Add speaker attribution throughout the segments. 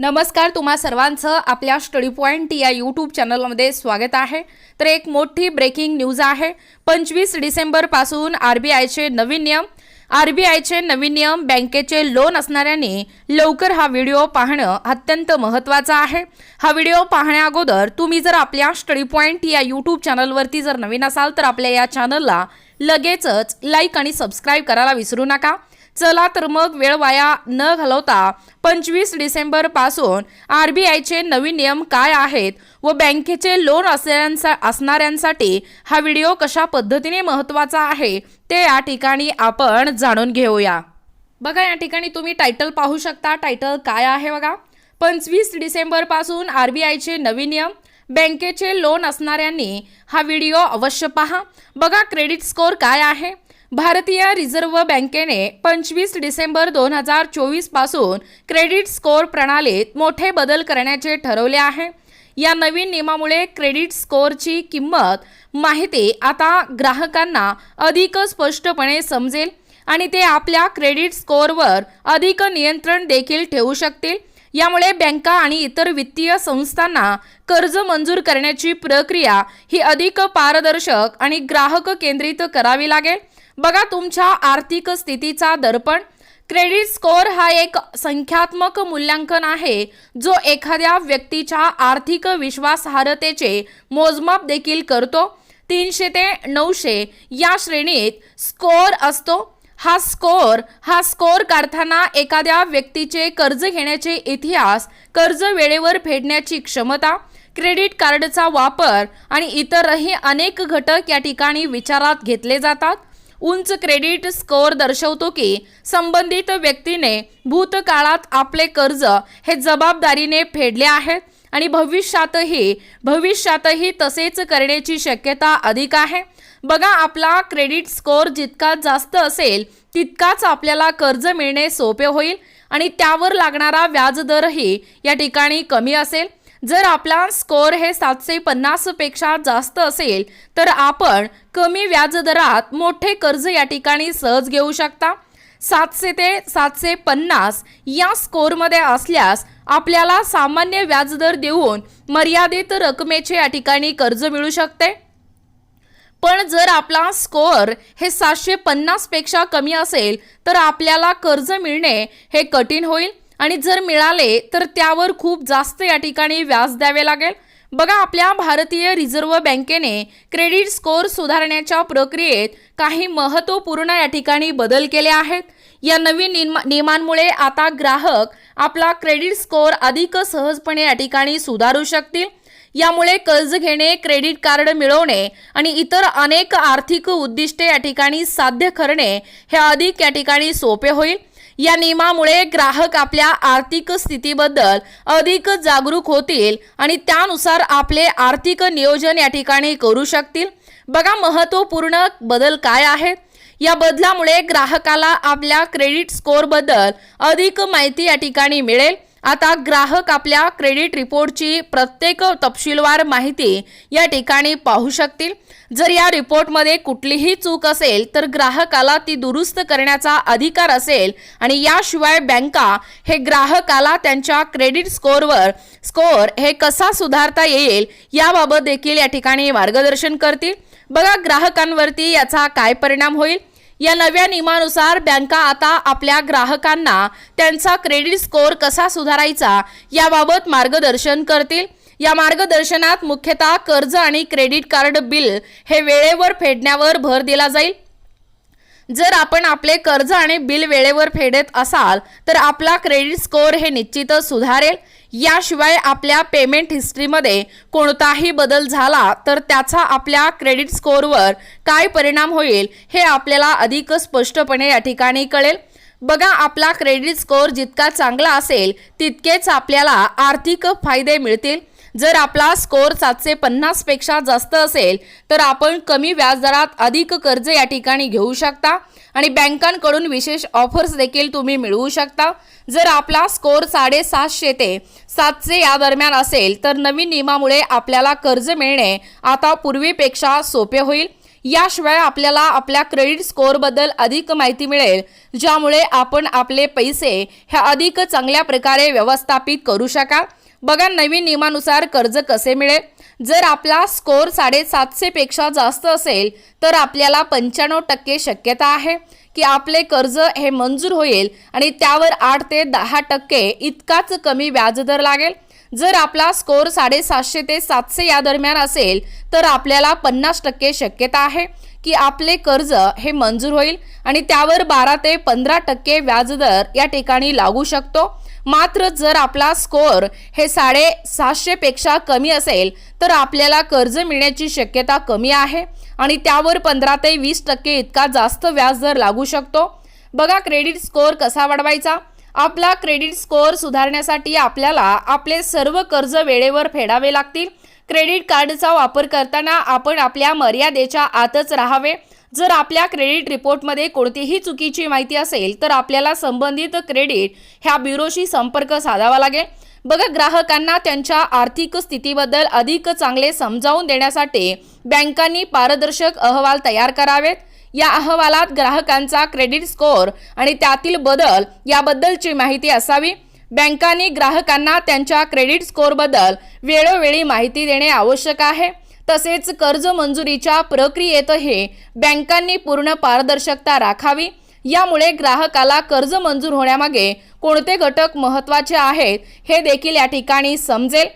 Speaker 1: नमस्कार तुम्हा सर्वांचं आपल्या स्टडी पॉईंट या यूट्यूब चॅनलमध्ये स्वागत आहे. तर एक मोठी ब्रेकिंग न्यूज आहे. पंचवीस डिसेंबरपासून आर बी आयचे नवीन नियम. आर बी आयचे नवीन नियम बँकेचे लोन असणाऱ्यांनी लवकर हा व्हिडिओ पाहणं अत्यंत महत्त्वाचं आहे. हा व्हिडिओ पाहण्याअगोदर तुम्ही जर आपल्या स्टडी पॉईंट या यूट्यूब चॅनलवरती जर नवीन असाल तर आपल्या या चॅनलला लगेचच लाईक आणि सबस्क्राईब करायला विसरू नका. चला तर मग वेळ वाया न घालवता पंचवीस डिसेंबरपासून आर बी आयचे नवीन नियम काय आहेत व बँकेचे लोन असणाऱ्यांसा असणाऱ्यांसाठी हा व्हिडिओ कशा पद्धतीने महत्त्वाचा आहे ते या ठिकाणी आपण जाणून घेऊया. बघा या ठिकाणी तुम्ही टायटल पाहू शकता. टायटल काय आहे बघा? पंचवीस डिसेंबरपासून आर बी आयचे नवीन नियम बँकेचे लोन असणाऱ्यांनी हा व्हिडिओ अवश्य पहा. बघा क्रेडिट स्कोअर काय आहे? भारतीय रिझर्व्ह बँकेने पंचवीस डिसेंबर दोन हजार चोवीसपासून क्रेडिट स्कोअर प्रणालीत मोठे बदल करण्याचे ठरवले आहे. या नवीन नियमामुळे क्रेडिट स्कोअरची किंमत माहिती आता ग्राहकांना अधिक स्पष्टपणे समजेल आणि ते आपल्या क्रेडिट स्कोअरवर अधिक नियंत्रण देखील ठेवू शकतील. यामुळे बँका आणि इतर वित्तीय संस्थांना कर्ज मंजूर करण्याची प्रक्रिया ही अधिक पारदर्शक आणि ग्राहक केंद्रित करावी लागेल. बघा तुमच्या आर्थिक स्थितीचा दर्पण. क्रेडिट स्कोअर हा एक संख्यात्मक मूल्यांकन आहे जो एखाद्या व्यक्तीच्या आर्थिक विश्वासार्हतेचे मोजमाप देखील करतो. तीनशे ते नऊशे या श्रेणीत स्कोअर असतो. हा स्कोअर हा स्कोअर काढताना एखाद्या व्यक्तीचे कर्ज घेण्याचे इतिहास कर्ज वेळेवर फेडण्याची क्षमता क्रेडिट कार्डचा वापर आणि इतरही अनेक घटक या ठिकाणी विचारात घेतले जातात. उंच क्रेडिट स्कोअर दर्शवतो की संबंधित व्यक्तीने भूतकाळात आपले कर्ज हे जबाबदारीने फेडले आहेत आणि भविष्यातही भविष्यातही तसेच करण्याची शक्यता अधिक आहे. बघा आपला क्रेडिट स्कोअर जितका जास्त असेल तितकाच आपल्याला कर्ज मिळणे सोपे होईल आणि त्यावर लागणारा व्याजदरही या ठिकाणी कमी असेल. जर आपला स्कोअर हे सातशे पन्नासपेक्षा जास्त असेल तर आपण कमी व्याजदरात मोठे कर्ज या ठिकाणी सहज घेऊ शकता. सातशे ते सातशे पन्नास या स्कोअरमध्ये असल्यास आपल्याला सामान्य व्याजदर देऊन मर्यादित रकमेचे या ठिकाणी कर्ज मिळू शकते. पण जर आपला स्कोअर हे सातशे पन्नासपेक्षा कमी असेल तर आपल्याला कर्ज मिळणे हे कठीण होईल. आणि जर मिळाले तर त्यावर खूप जास्त या ठिकाणी व्याज द्यावे लागेल. बघा आपल्या भारतीय रिझर्व्ह बँकेने क्रेडिट स्कोअर सुधारण्याच्या प्रक्रियेत काही महत्त्वपूर्ण या ठिकाणी बदल केले आहेत. या नवीन नियमा नियमांमुळे आता ग्राहक आपला क्रेडिट स्कोअर अधिक सहजपणे या ठिकाणी सुधारू शकतील. यामुळे कर्ज घेणे क्रेडिट कार्ड मिळवणे आणि इतर अनेक आर्थिक उद्दिष्टे या ठिकाणी साध्य करणे हे अधिक या ठिकाणी सोपे होईल. या नियमामुळे ग्राहक आपल्या आर्थिक स्थितीबद्दल अधिक जागरूक होतील आणि त्यानुसार आपले आर्थिक नियोजन या ठिकाणी करू शकतील. बघा महत्त्वपूर्ण बदल काय आहेत या बदलामुळे ग्राहकाला आपल्या क्रेडिट स्कोअरबद्दल अधिक माहिती या ठिकाणी मिळेल. आता ग्राहक आपल्या क्रेडिट रिपोर्टची प्रत्येक तपशीलवार माहिती या ठिकाणी पाहू शकतील. जर या रिपोर्टमध्ये कुठलीही चूक असेल तर ग्राहकाला ती दुरुस्त करण्याचा अधिकार असेल आणि याशिवाय बँका हे ग्राहकाला त्यांच्या क्रेडिट स्कोअरवर स्कोअर हे कसा सुधारता येईल याबाबत देखील या ठिकाणी मार्गदर्शन करतील. बघा ग्राहकांवरती याचा काय परिणाम होईल? या नव्या नियमानुसार बँका आता आपल्या ग्राहकांना त्यांचा क्रेडिट स्कोअर कसा सुधारायचा याबाबत मार्गदर्शन करतील. या मार्गदर्शनात मुख्यतः कर्ज आणि क्रेडिट कार्ड बिल हे वेळेवर फेडण्यावर भर दिला जाईल. जर आपण आपले कर्ज आणि बिल वेळेवर फेडत असाल तर आपला क्रेडिट स्कोअर हे निश्चितच सुधारेल. याशिवाय आपल्या पेमेंट हिस्ट्रीमध्ये कोणताही बदल झाला तर त्याचा आपल्या क्रेडिट स्कोअरवर काय परिणाम होईल हे आपल्याला अधिक स्पष्टपणे या ठिकाणी कळेल. बघा आपला क्रेडिट स्कोअर जितका चांगला असेल तितकेच आपल्याला आर्थिक फायदे मिळतील. जर आपला स्कोअर सातशे पन्नासपेक्षा जास्त असेल तर आपण कमी व्याजदरात अधिक कर्ज या ठिकाणी घेऊ शकता. आणि बँकांकडून विशेष ऑफर्स देखील तुम्ही मिळवू शकता. जर आपला स्कोअर साडेसातशे ते सातशे या दरम्यान असेल तर नवीन नियमामुळे आपल्याला कर्ज मिळणे आता पूर्वीपेक्षा सोपे होईल. याशिवाय आपल्याला आपल्या क्रेडिट स्कोअरबद्दल अधिक माहिती मिळेल ज्यामुळे आपण आपले पैसे ह्या अधिक चांगल्या प्रकारे व्यवस्थापित करू शकाल. बघा नवीन नियमानुसार कर्ज कसे मिळेल? जर आपला स्कोअर साडेसातशेपेक्षा जास्त असेल तर आपल्याला पंच्याण्णव टक्के शक्यता आहे की आपले कर्ज हे मंजूर होईल आणि त्यावर आठ ते दहा टक्के इतकाच कमी व्याजदर लागेल. जर आपला स्कोअर साडेसातशे ते सातशे या दरम्यान असेल तर आपल्याला पन्नास टक्के शक्यता आहे की आपले कर्ज हे मंजूर होईल आणि त्यावर बारा ते पंधरा टक्के व्याजदर या ठिकाणी लागू शकतो. मात्र जर आपला स्कोअर हे साडे पेक्षा कमी असेल तर आपल्याला कर्ज मिळण्याची शक्यता कमी आहे आणि त्यावर पंधरा ते वीस टक्के इतका जास्त व्याजदर लागू शकतो. बघा क्रेडिट स्कोअर कसा वाढवायचा? आपला क्रेडिट स्कोअर सुधारण्यासाठी आपल्याला आपले सर्व कर्ज वेळेवर फेडावे लागतील. क्रेडिट कार्डचा वापर करताना आपण आपल्या मर्यादेच्या आतच राहावे. जर आपल्या क्रेडिट रिपोर्टमध्ये कोणतीही चुकीची माहिती असेल तर आपल्याला संबंधित क्रेडिट ह्या ब्युरोशी संपर्क साधावा लागेल. बघा ग्राहकांना त्यांच्या आर्थिक स्थितीबद्दल अधिक चांगले समजावून देण्यासाठी बँकांनी पारदर्शक अहवाल तयार करावेत. या अहवालात ग्राहकांचा क्रेडिट स्कोअर आणि त्यातील बदल याबद्दलची माहिती असावी. बँकांनी ग्राहकांना त्यांच्या क्रेडिट स्कोअरबद्दल वेळोवेळी माहिती देणे आवश्यक आहे. तसेच कर्ज मंजुरीच्या प्रक्रियेतही बँकांनी पूर्ण पारदर्शकता राखावी. यामुळे ग्राहकाला कर्ज मंजूर होण्यामागे कोणते घटक महत्त्वाचे आहेत हे देखील या ठिकाणी समजेल.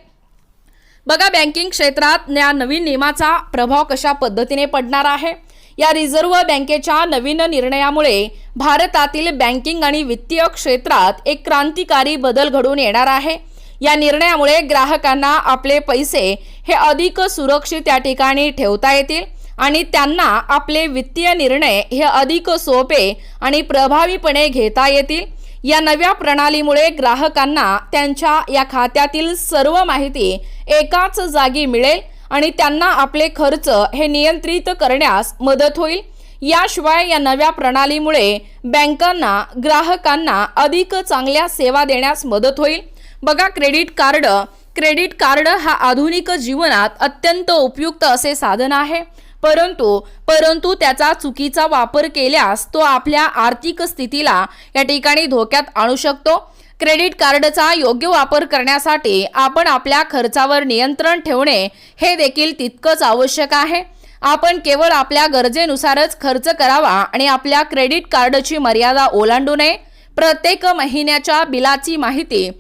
Speaker 1: बघा बँकिंग क्षेत्रात या नवीन नियमाचा प्रभाव कशा पद्धतीने पडणार आहे? या रिझर्व्ह बँकेच्या नवीन निर्णयामुळे भारतातील बँकिंग आणि वित्तीय क्षेत्रात एक क्रांतिकारी बदल घडून येणार आहे. या निर्णयामुळे ग्राहकांना आपले पैसे हे अधिक सुरक्षित या ठिकाणी ठेवता येतील आणि त्यांना आपले वित्तीय निर्णय हे अधिक सोपे आणि प्रभावीपणे घेता येतील. या नव्या प्रणालीमुळे ग्राहकांना त्यांच्या या खात्यातील सर्व माहिती एकाच जागी मिळेल आणि त्यांना आपले खर्च हे नियंत्रित करण्यास मदत होईल. याशिवाय या नव्या प्रणालीमुळे बँकांना ग्राहकांना अधिक चांगल्या सेवा देण्यास मदत होईल. बघा क्रेडिट कार्ड क्रेडिट कार्ड हा आधुनिक जीवनात अत्यंत उपयुक्त असे साधन आहे. परंतु परंतु त्याचा चुकीचा वापर केल्यास तो आपल्या आर्थिक स्थितीला या ठिकाणी धोक्यात आणू शकतो. क्रेडिट कार्डचा योग्य वापर करण्यासाठी आपण आपल्या खर्चावर नियंत्रण ठेवणे हे देखील तितकंच आवश्यक आहे. आपण केवळ आपल्या गरजेनुसारच खर्च करावा आणि आपल्या क्रेडिट कार्डची मर्यादा ओलांडू नये. प्रत्येक महिन्याच्या बिलाची माहिती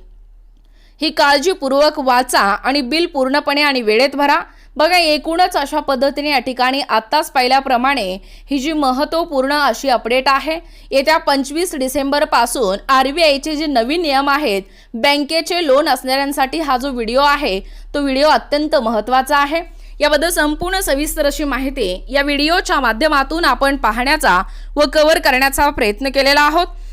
Speaker 1: ही काळजीपूर्वक वाचा आणि बिल पूर्णपणे आणि वेळेत भरा. बघा एकूणच अशा पद्धतीने या ठिकाणी आत्ताच पाहिल्याप्रमाणे ही जी महत्त्वपूर्ण अशी अपडेट आहे येत्या पंचवीस डिसेंबरपासून आर बी आयचे जे नवीन नियम आहेत बँकेचे लोन असणाऱ्यांसाठी हा जो व्हिडिओ आहे तो व्हिडिओ अत्यंत महत्त्वाचा आहे. याबद्दल संपूर्ण सविस्तर अशी माहिती या व्हिडिओच्या माध्यमातून आपण पाहण्याचा व कव्हर करण्याचा प्रयत्न केलेला आहोत.